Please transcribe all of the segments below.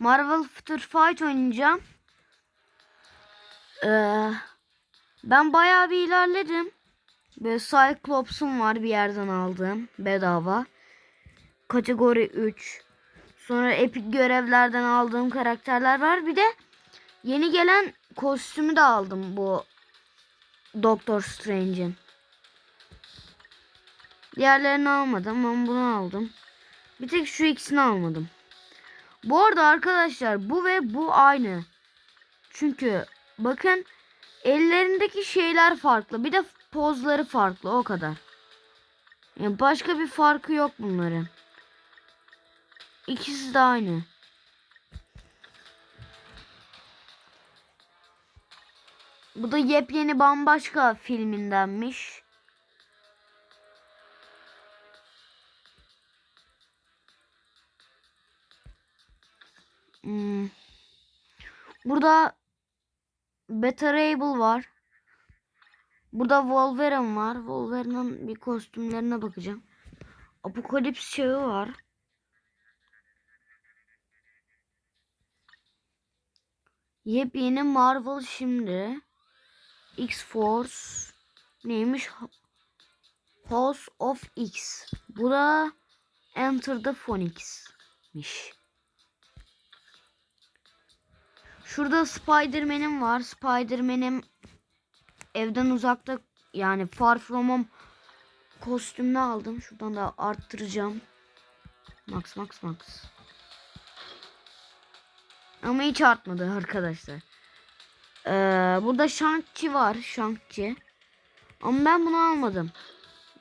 Marvel Future Fight oynayacağım. Ee, ben bayağı bir ilerledim. Böyle Cyclops'um var bir yerden aldığım bedava. Kategori 3. Sonra epik görevlerden aldığım karakterler var. Bir de yeni gelen kostümü de aldım bu Doctor Strange'in. Diğerlerini almadım ama bunu aldım. Bir tek şu ikisini almadım. Bu arada arkadaşlar bu ve bu aynı. Çünkü bakın ellerindeki şeyler farklı. Bir de pozları farklı o kadar. Yani başka bir farkı yok bunların. İkisi de aynı. Bu da yepyeni bambaşka filmindenmiş. Burada Beta Ray var. Burada Wolverine var. Wolverine'ın bir kostümlerine bakacağım. Apokalips çağı var. Yepyeni Marvel şimdi. X-Force neymiş? House of X. Bu da Enter the Phoenix'miş. Şurada Spider-Man'im var. Spider-Man'im evden uzakta yani Far From Home kostümünü aldım. Şuradan da arttıracağım. Max max max. Ama hiç artmadı arkadaşlar. Ee, burada Shang-Chi var. Shang-Chi. Ama ben bunu almadım.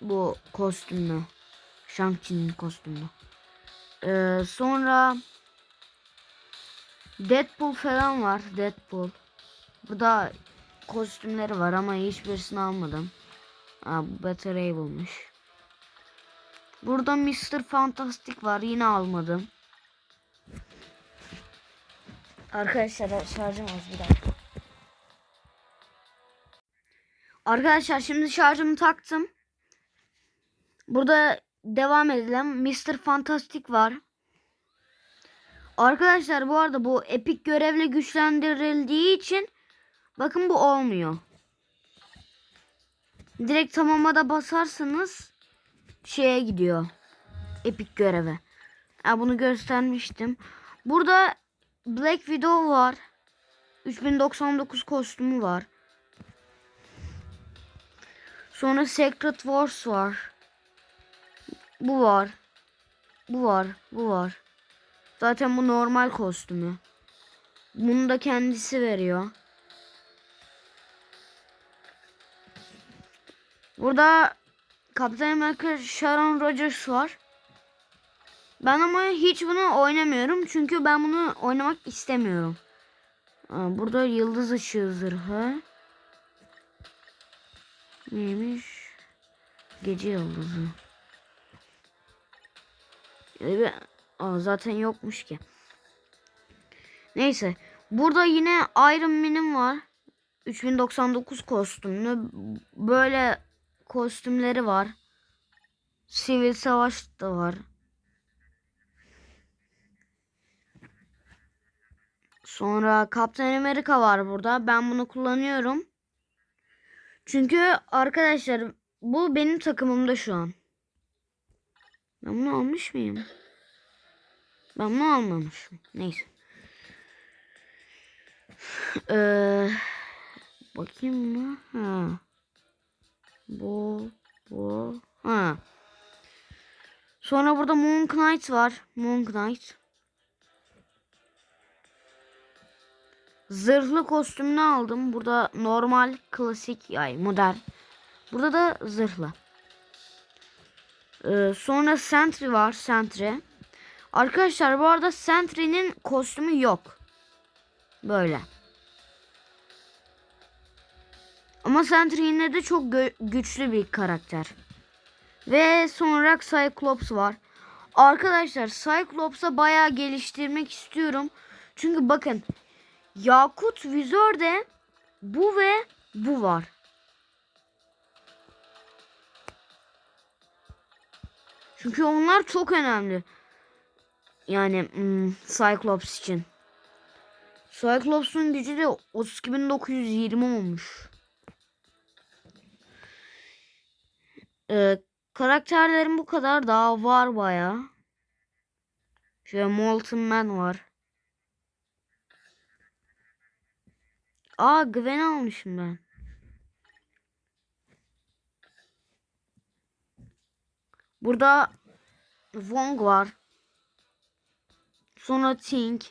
Bu kostümünü. Shang-Chi'nin kostümünü. Ee, sonra Deadpool falan var. Deadpool. Burada kostümleri var ama hiçbirisini almadım. Aa, bu Better bulmuş. Burada Mr. Fantastic var. Yine almadım. Arkadaşlar şarjım az bir dakika. Arkadaşlar şimdi şarjımı taktım. Burada devam edelim. Mr. Fantastic var. Arkadaşlar bu arada bu epik görevle güçlendirildiği için bakın bu olmuyor. Direkt tamamada basarsanız şeye gidiyor. Epik göreve. Ya bunu göstermiştim. Burada Black Widow var. 3099 kostümü var. Sonra Secret Wars var. Bu var. Bu var. Bu var. Zaten bu normal kostümü. Bunu da kendisi veriyor. Burada Captain America Sharon Rogers var. Ben ama hiç bunu oynamıyorum. Çünkü ben bunu oynamak istemiyorum. Burada yıldız ışığı zırhı. Neymiş? Gece yıldızı. Aa, zaten yokmuş ki. Neyse. Burada yine Iron Man'im var. 3099 kostümlü. Böyle kostümleri var. Sivil Savaş da var. Sonra Captain America var burada. Ben bunu kullanıyorum. Çünkü arkadaşlar bu benim takımımda şu an. Ben bunu almış mıyım? Ben bunu almamışım. Neyse. Ee, bakayım mı? Ha. Bu, bu. Ha. Sonra burada Moon Knight var. Moon Knight. Zırhlı kostümünü aldım. Burada normal, klasik, yani modern. Burada da zırhlı. Ee, sonra Sentry var. Sentry. Arkadaşlar bu arada Sentry'nin kostümü yok. Böyle. Ama Sentry yine de çok güçlü bir karakter. Ve sonra Cyclops var. Arkadaşlar Cyclops'a bayağı geliştirmek istiyorum. Çünkü bakın Yakut vizörde bu ve bu var. Çünkü onlar çok önemli. Yani hmm, Cyclops için. Cyclops'un gücü de 32920 olmuş. Ee, karakterlerim bu kadar daha var baya. Şöyle Molten Man var. Aa Gwen almışım ben. Burada Wong var. Sonra Tink.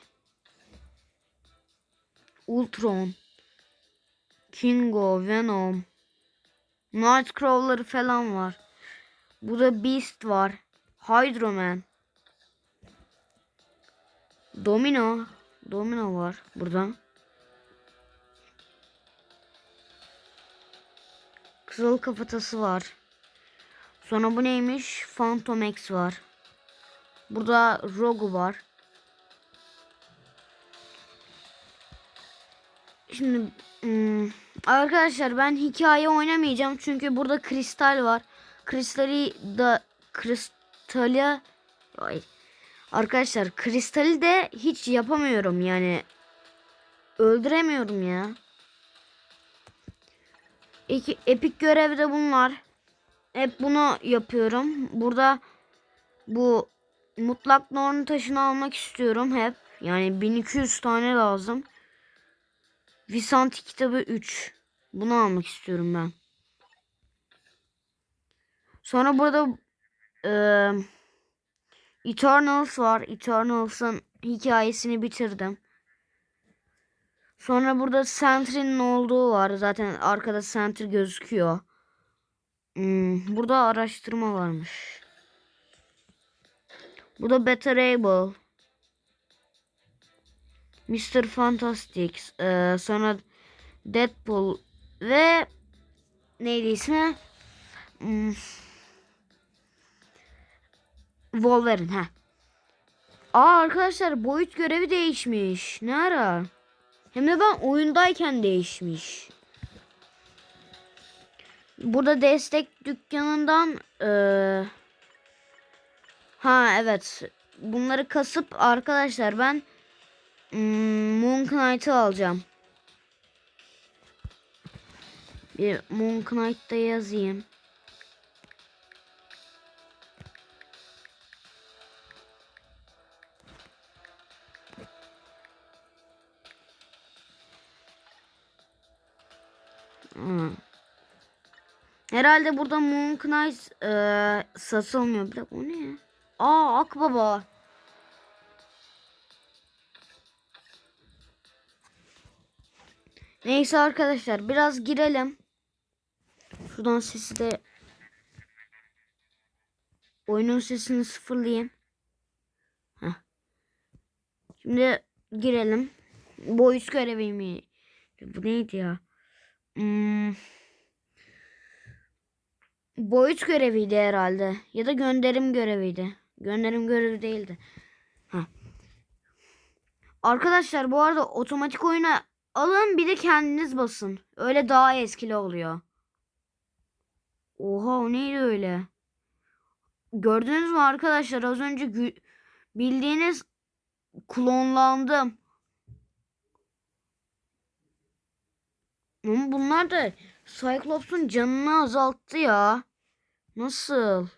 Ultron. Kingo, Venom. Nightcrawler falan var. Burada Beast var. Hydro Man. Domino. Domino var burada. Kızıl kafatası var. Sonra bu neymiş? Phantom X var. Burada Rogu var. Şimdi hmm, arkadaşlar ben hikaye oynamayacağım çünkü burada kristal var. Kristali da kristali ay, arkadaşlar kristali de hiç yapamıyorum yani öldüremiyorum ya. İki, epik görevde bunlar. Hep bunu yapıyorum. Burada bu mutlak norm taşını almak istiyorum hep. Yani 1200 tane lazım. Visanti kitabı 3. Bunu almak istiyorum ben. Sonra burada e, Eternals var. Eternals'ın hikayesini bitirdim. Sonra burada Sentry'nin olduğu var. Zaten arkada Sentry gözüküyor. Hmm, burada araştırma varmış. Burada Beta Able. Mr. Fantastic. Ee, sonra Deadpool ve neydi ismi? Hmm. Wolverine. ha. Aa arkadaşlar boyut görevi değişmiş. Ne ara? Hem de ben oyundayken değişmiş. Burada destek dükkanından eee, ha evet bunları kasıp arkadaşlar ben hmm, Moon Knight'ı alacağım. Bir Moon Knight'da yazayım. Hmm. Herhalde burada Moon Knight e, satılmıyor. Bir dakika o ne? Aa Akbaba. Neyse arkadaşlar biraz girelim. Şuradan sesi de oyunun sesini sıfırlayayım. Heh. Şimdi girelim. Boyut görevi mi? Bu neydi ya? Hmm. Boyut göreviydi herhalde. Ya da gönderim göreviydi. Gönderim görevi değildi. Ha. Arkadaşlar bu arada otomatik oyuna alın bir de kendiniz basın. Öyle daha eskili oluyor. Oha o neydi öyle? Gördünüz mü arkadaşlar az önce bildiğiniz klonlandım. Ama bunlar da Cyclops'un canını azalttı ya. Nasıl?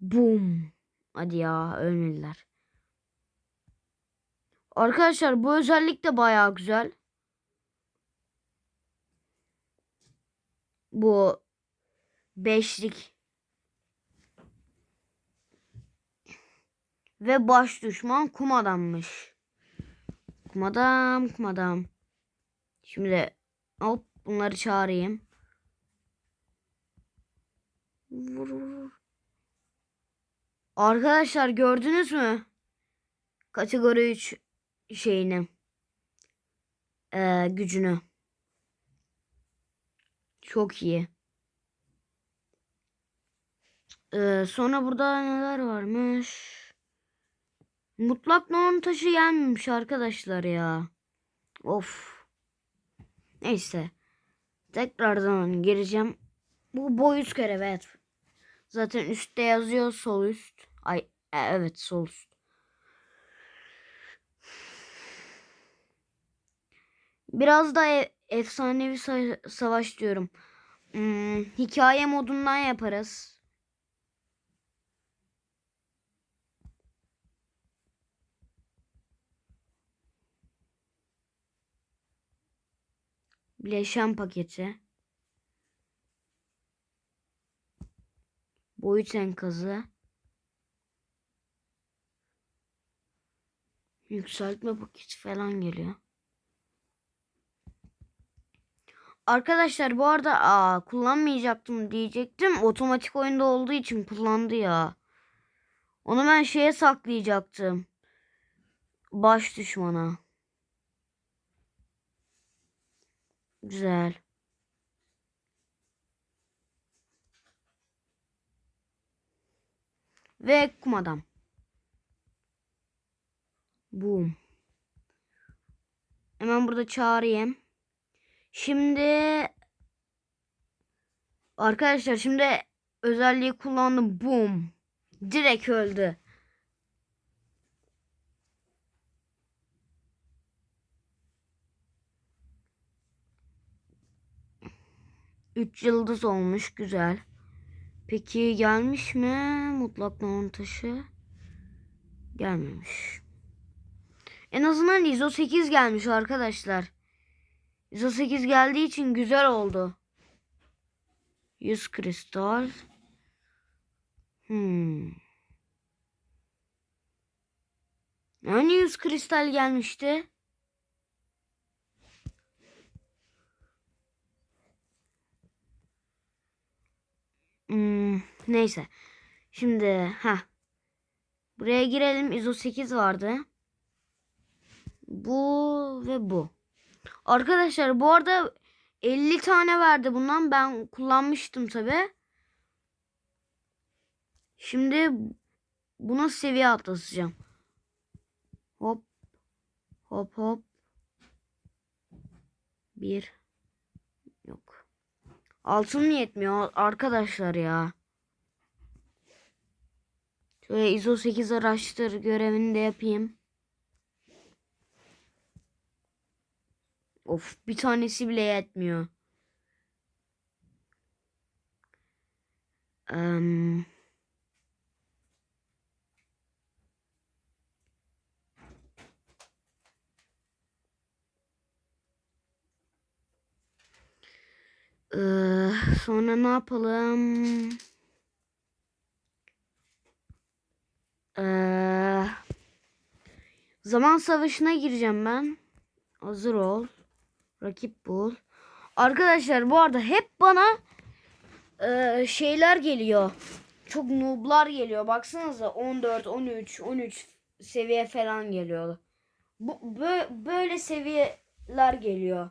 Boom. Hadi ya ölmediler. Arkadaşlar bu özellik de bayağı güzel. Bu beşlik ve baş düşman kum adammış. Kum adam, kum adam. Şimdi hop bunları çağırayım. Vur, vur. Arkadaşlar gördünüz mü? Kategori 3 şeyini. Ee, gücünü. Çok iyi. Ee, sonra burada neler varmış? Mutlak norm taşı gelmemiş arkadaşlar ya. Of. Neyse. Tekrardan gireceğim. Bu boyut görevi evet. Zaten üstte yazıyor sol üst. Ay E, evet sol üst. Biraz da e- efsanevi sa- savaş diyorum. Hmm, hikaye modundan yaparız. Bileşen paketi. Boyut enkazı. Yükseltme paketi falan geliyor. Arkadaşlar bu arada aa, kullanmayacaktım diyecektim. Otomatik oyunda olduğu için kullandı ya. Onu ben şeye saklayacaktım. Baş düşmana. Güzel. Ve kum adam. Boom. Hemen burada çağırayım. Şimdi arkadaşlar şimdi özelliği kullandım. Boom. Direkt öldü. Üç yıldız olmuş. Güzel. Peki gelmiş mi? Mutlak non taşı. Gelmemiş. En azından ISO 8 gelmiş arkadaşlar. ISO 8 geldiği için güzel oldu. 100 kristal. Hmm. Yani 100 kristal gelmişti. Hmm, neyse. Şimdi ha. Buraya girelim. ISO 8 vardı. Bu ve bu. Arkadaşlar bu arada 50 tane verdi bundan. Ben kullanmıştım tabi. Şimdi buna seviye atlatacağım. Hop. Hop hop. Bir. Yok. Altın yetmiyor arkadaşlar ya. Şöyle ISO 8 araştır görevini de yapayım. Of bir tanesi bile yetmiyor. Um, Ee, sonra ne yapalım? Ee, zaman savaşına gireceğim ben. Hazır ol. Rakip bul. Arkadaşlar bu arada hep bana e, şeyler geliyor. Çok nooblar geliyor. Baksanıza 14, 13, 13 seviye falan geliyor. Bu bö- böyle seviyeler geliyor.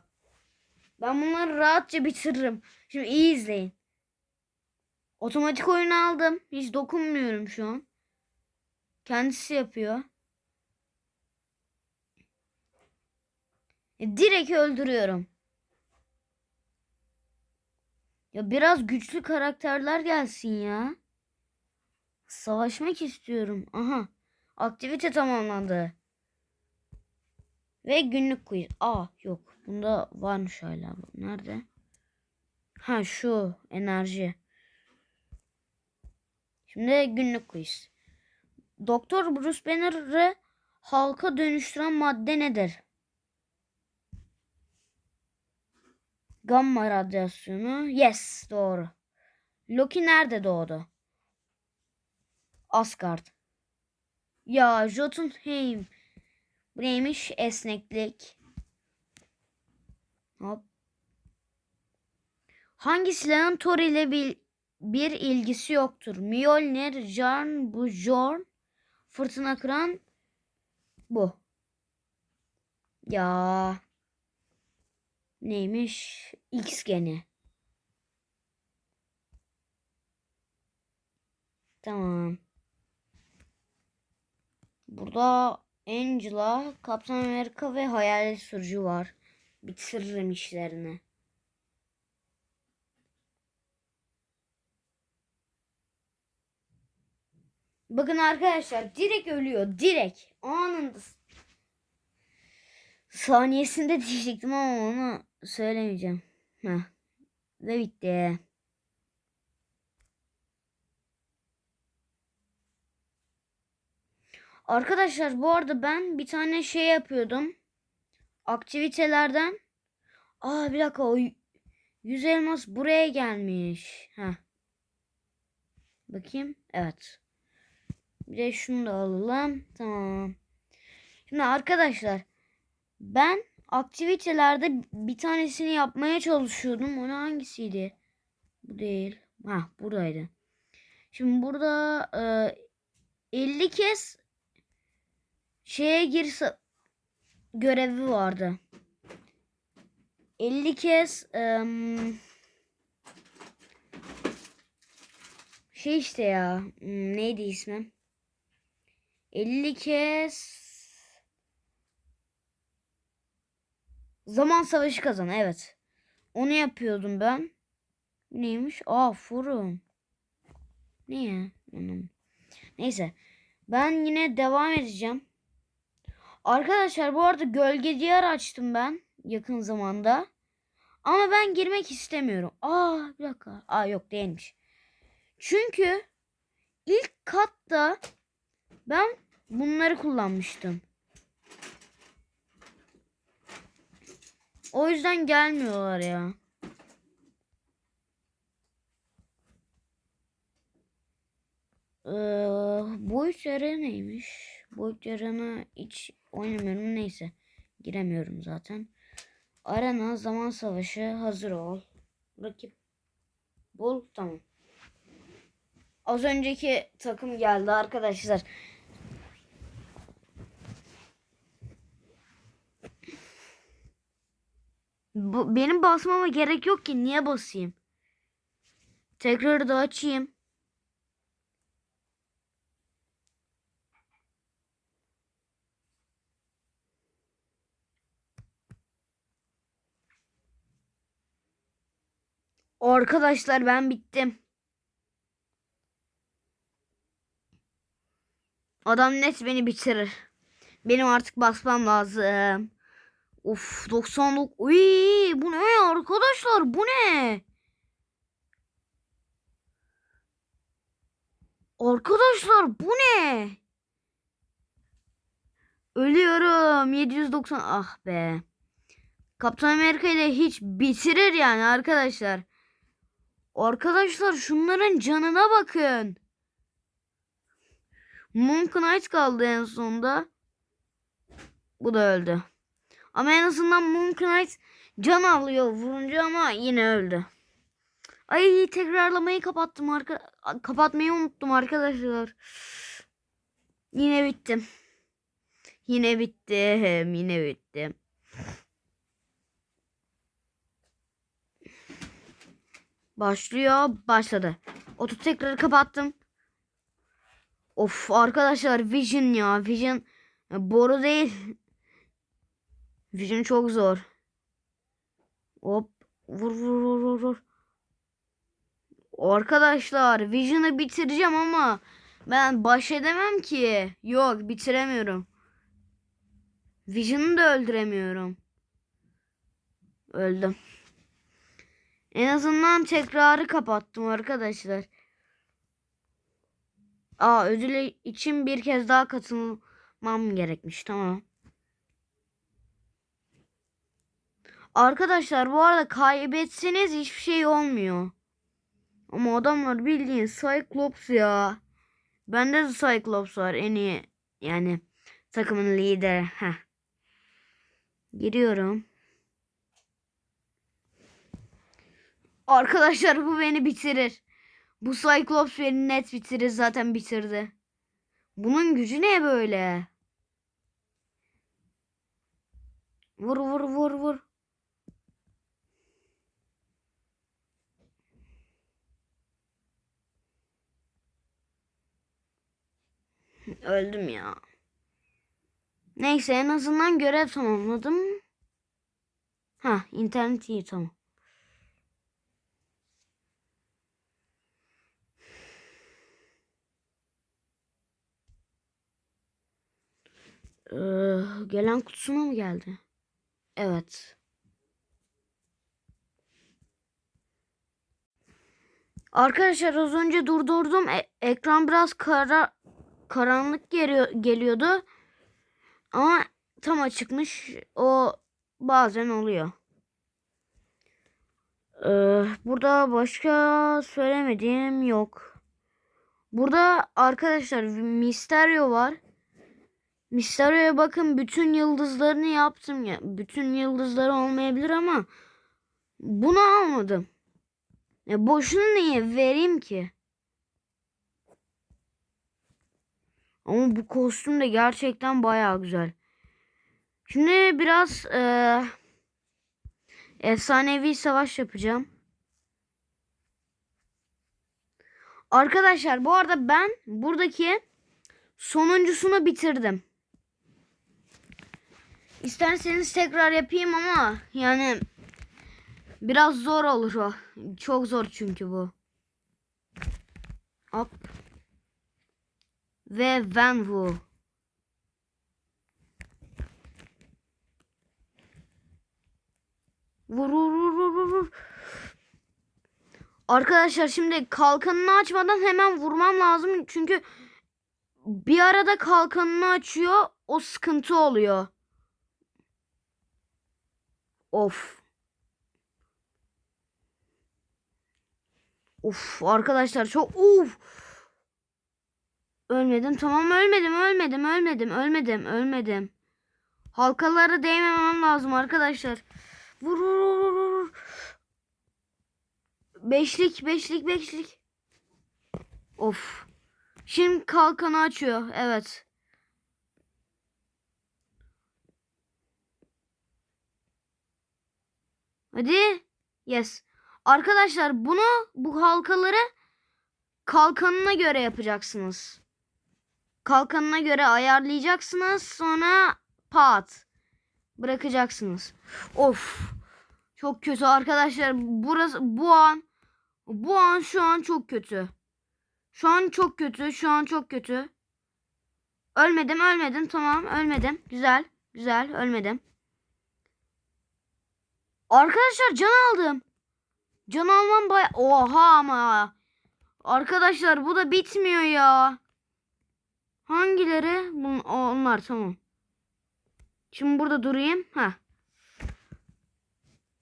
Ben bunları rahatça bitiririm. Şimdi iyi izleyin. Otomatik oyunu aldım. Hiç dokunmuyorum şu an. Kendisi yapıyor. Direkt öldürüyorum. Ya biraz güçlü karakterler gelsin ya. Savaşmak istiyorum. Aha. Aktivite tamamlandı. Ve günlük quiz. Aa yok. Bunda varmış hala. Nerede? Ha şu enerji. Şimdi günlük quiz. Doktor Bruce Banner'ı halka dönüştüren madde nedir? Gamma radyasyonu. Yes doğru. Loki nerede doğdu? Asgard. Ya Jotunheim. Bu neymiş? Esneklik. Hop. Hangi silahın Thor ile bir, bir ilgisi yoktur? Mjolnir, Jarn, bu Jorn, Fırtına Kıran, bu. Ya. Neymiş? X geni. Tamam. Burada Angela, Kaptan Amerika ve Hayalet Sürücü var. Bitiririm işlerini. Bakın arkadaşlar direkt ölüyor. Direkt. Anında. Saniyesinde diyecektim ama onu söylemeyeceğim. Heh. Ve bitti. Arkadaşlar bu arada ben bir tane şey yapıyordum. Aktivitelerden. Aa bir dakika o y- 100 elmas buraya gelmiş. Heh. Bakayım. Evet. Bir de şunu da alalım. Tamam. Şimdi arkadaşlar ben aktivitelerde bir tanesini yapmaya çalışıyordum. O hangisiydi? Bu değil. Ha buradaydı. Şimdi burada e, 50 kez şeye girse görevi vardı. 50 kez em, şey işte ya hmm, neydi ismi? 50 kez zaman savaşı kazan evet. Onu yapıyordum ben. Neymiş? Aa forum. Niye? Neyse. Ben yine devam edeceğim. Arkadaşlar bu arada gölge diyar açtım ben yakın zamanda. Ama ben girmek istemiyorum. Aa bir dakika. Aa yok değilmiş. Çünkü ilk katta ben bunları kullanmıştım. O yüzden gelmiyorlar ya. Ee, boyut yarı neymiş? Boyut yarını hiç oynamıyorum. Neyse. Giremiyorum zaten. Arena zaman savaşı hazır ol. Rakip bul tamam. Az önceki takım geldi arkadaşlar. Bu, benim basmama gerek yok ki. Niye basayım? Tekrar da açayım. Arkadaşlar ben bittim. Adam net beni bitirir. Benim artık basmam lazım. Of 99. Uy, bu ne arkadaşlar? Bu ne? Arkadaşlar bu ne? Ölüyorum. 790. Ah be. Kaptan Amerika ile hiç bitirir yani arkadaşlar. Arkadaşlar şunların canına bakın. Moon Knight kaldı en sonunda. Bu da öldü. Ama en azından Moon Knight can alıyor vurunca ama yine öldü. Ay tekrarlamayı kapattım arka kapatmayı unuttum arkadaşlar. Yine bittim. Yine bittim. Yine bittim. Başlıyor. Başladı. Otu tekrar kapattım. Of arkadaşlar Vision ya. Vision e, boru değil. Vision çok zor. Hop. Vur vur vur vur vur. Arkadaşlar Vision'ı bitireceğim ama ben baş edemem ki. Yok bitiremiyorum. Vision'ı da öldüremiyorum. Öldüm. En azından tekrarı kapattım arkadaşlar. Aa ödül için bir kez daha katılmam gerekmiş. Tamam. Arkadaşlar bu arada kaybetseniz hiçbir şey olmuyor. Ama adamlar bildiğin Cyclops ya. Bende de Cyclops var en iyi. Yani takımın lideri. Heh. Giriyorum. Arkadaşlar bu beni bitirir. Bu Cyclops beni net bitirir. Zaten bitirdi. Bunun gücü ne böyle? Vur vur vur vur. Öldüm ya. Neyse en azından görev tamamladım. Ha internet iyi tamam. Ee, gelen kutusuna mı geldi? Evet. Arkadaşlar az önce durdurdum. E- ekran biraz kara karanlık geliyor, geliyordu. Ama tam açıkmış. O bazen oluyor. Ee, burada başka söylemediğim yok. Burada arkadaşlar Mysterio var. Mysterio'ya bakın bütün yıldızlarını yaptım ya. Bütün yıldızları olmayabilir ama bunu almadım. Ya boşuna niye vereyim ki? Ama bu kostüm de gerçekten bayağı güzel. Şimdi biraz eee efsanevi savaş yapacağım. Arkadaşlar bu arada ben buradaki sonuncusunu bitirdim. İsterseniz tekrar yapayım ama yani biraz zor olur o. Çok zor çünkü bu. Hop. Ve. Vur vur vur vur vur, vur. Arkadaşlar şimdi kalkanını açmadan hemen vurmam lazım. Çünkü bir arada kalkanını açıyor. O sıkıntı oluyor. Of. Of arkadaşlar çok of. Ölmedim tamam ölmedim ölmedim ölmedim ölmedim ölmedim. Halkalara değmemem lazım arkadaşlar. Vur vur vur vur. Beşlik beşlik beşlik. Of. Şimdi kalkanı açıyor. Evet. Hadi. Yes. Arkadaşlar bunu bu halkaları kalkanına göre yapacaksınız. Kalkanına göre ayarlayacaksınız. Sonra pat bırakacaksınız. Of. Çok kötü arkadaşlar. Burası bu an bu an şu an çok kötü. Şu an çok kötü. Şu an çok kötü. Ölmedim, ölmedim. Tamam, ölmedim. Güzel. Güzel, ölmedim. Arkadaşlar can aldım. Can almam baya... Oha ama. Arkadaşlar bu da bitmiyor ya. Hangileri? Bun onlar tamam. Şimdi burada durayım. Ha.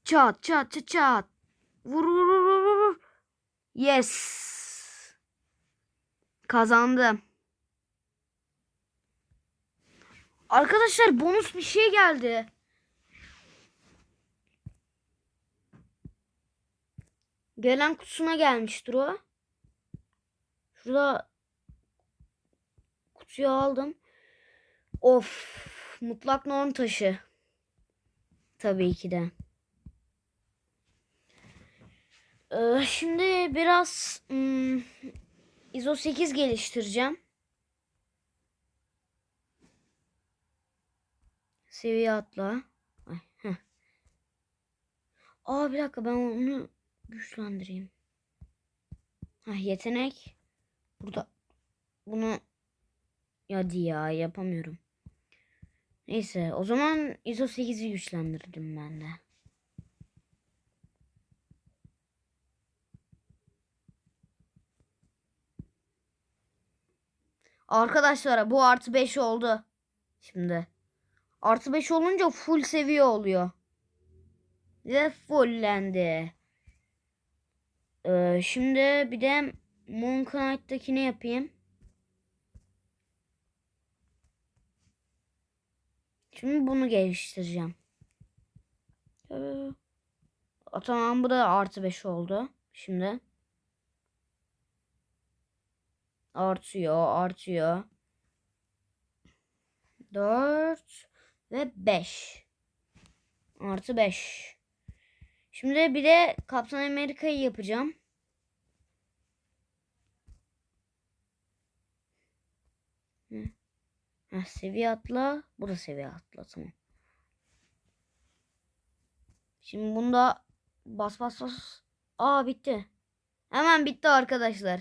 Çat çat çat çat. Vur vur vur vur vur. Yes. Kazandım. Arkadaşlar bonus bir şey geldi. Gelen kutusuna gelmiştir o. Şurada kutuyu aldım. Of. Mutlak norm taşı. Tabii ki de. Ee, şimdi biraz hmm, ISO 8 geliştireceğim. Seviye atla. Ay, heh. Aa bir dakika ben onu güçlendireyim. Ha yetenek. Burada bunu ya ya yapamıyorum. Neyse o zaman ISO 8'i güçlendirdim ben de. Arkadaşlar bu artı 5 oldu. Şimdi. Artı 5 olunca full seviye oluyor. Ve fulllendi. Ee, şimdi bir de Moon Knight'takini yapayım. Şimdi bunu geliştireceğim. Ee, tamam bu da artı 5 oldu. Şimdi. Artıyor, artıyor. 4 ve 5. Artı 5. Şimdi bir de Kaptan Amerika'yı yapacağım. Heh, seviye atla. Bu da seviye atla. Tamam. Şimdi bunda bas bas bas. Aa bitti. Hemen bitti arkadaşlar.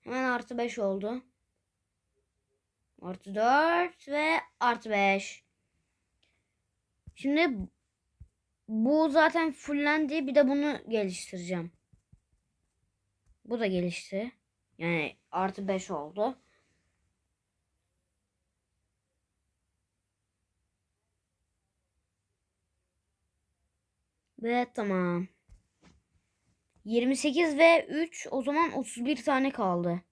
Hemen artı 5 oldu. Artı 4 ve artı 5. Şimdi bu zaten fullendi. Bir de bunu geliştireceğim. Bu da gelişti. Yani artı 5 oldu. Ve tamam. 28 ve 3 o zaman 31 tane kaldı.